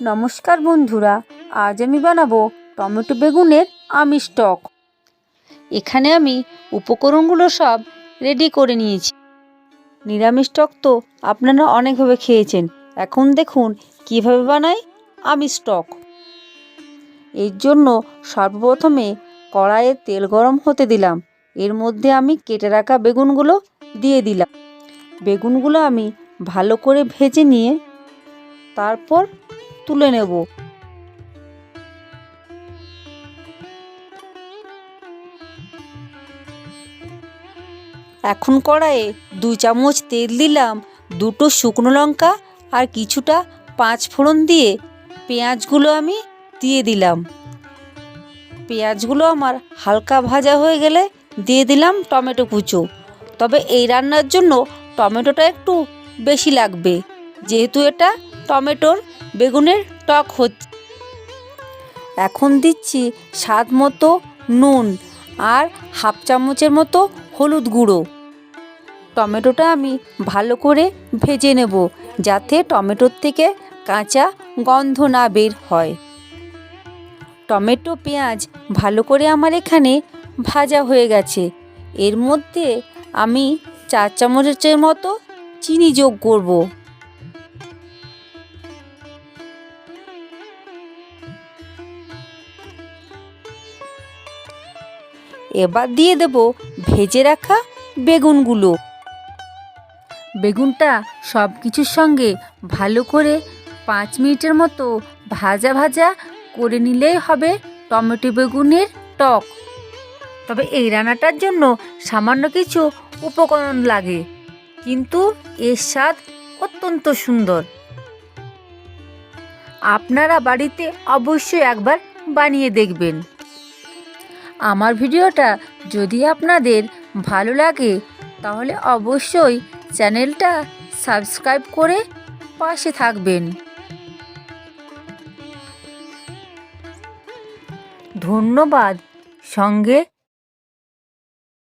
নমস্কার বন্ধুরা, আজ আমি বানাবো টমেটো বেগুনের আমিষ টক। এখানে আমি উপকরণগুলো সব রেডি করে নিয়েছি। নিরামিষ টক তো আপনারা অনেকভাবে খেয়েছেন। এখন দেখুন কীভাবে বানাই আমিষ টক। এর জন্য সর্বপ্রথমে কড়াইয়ে তেল গরম হতে দিলাম। এর মধ্যে আমি কেটে রাখা বেগুনগুলো দিয়ে দিলাম। বেগুনগুলো আমি ভালো করে ভেজে নিয়ে তারপর তুলে নেব। এখন কড়াইয়ে দু চামচ তেল দিলাম, দুটো শুকনো লঙ্কা আর কিছুটা পাঁচ ফোড়ন দিয়ে পেঁয়াজগুলো আমি দিয়ে দিলাম। পেঁয়াজগুলো আমার হালকা ভাজা হয়ে গেলে দিয়ে দিলাম টমেটো কুচো। তবে এই রান্নার জন্য টমেটোটা একটু বেশি লাগবে, যেহেতু এটা টমেটোর বেগুনের টক হচ্ছে এখন দিচ্ছি স্বাদ মতো নুন আর হাফ চামচের মতো হলুদ গুঁড়ো। টমেটোটা আমি ভালো করে ভেজে নেব যাতে টমেটোর থেকে কাঁচা গন্ধ না বের হয়। টমেটো, পেঁয়াজ ভালো করে আমার এখানে ভাজা হয়ে গেছে। এর মধ্যে আমি চার চামচের মতো চিনি যোগ করব। এবার দিয়ে দেব ভেজে রাখা বেগুনগুলো। বেগুনটা সব কিছুর সঙ্গে ভালো করে পাঁচ মিনিটের মতো ভাজা ভাজা করে নিলেই হবে টমেটো বেগুনের টক। তবে এই রান্নাটার জন্য সামান্য কিছু উপকরণ লাগে, কিন্তু এর স্বাদ অত্যন্ত সুন্দর। আপনারা বাড়িতে অবশ্যই একবার বানিয়ে দেখবেন। আমার ভিডিওটা যদি আপনাদের ভালো লাগে, তাহলে অবশ্যই চ্যানেলটা সাবস্ক্রাইব করে পাশে থাকবেন। ধন্যবাদ। সঙ্গে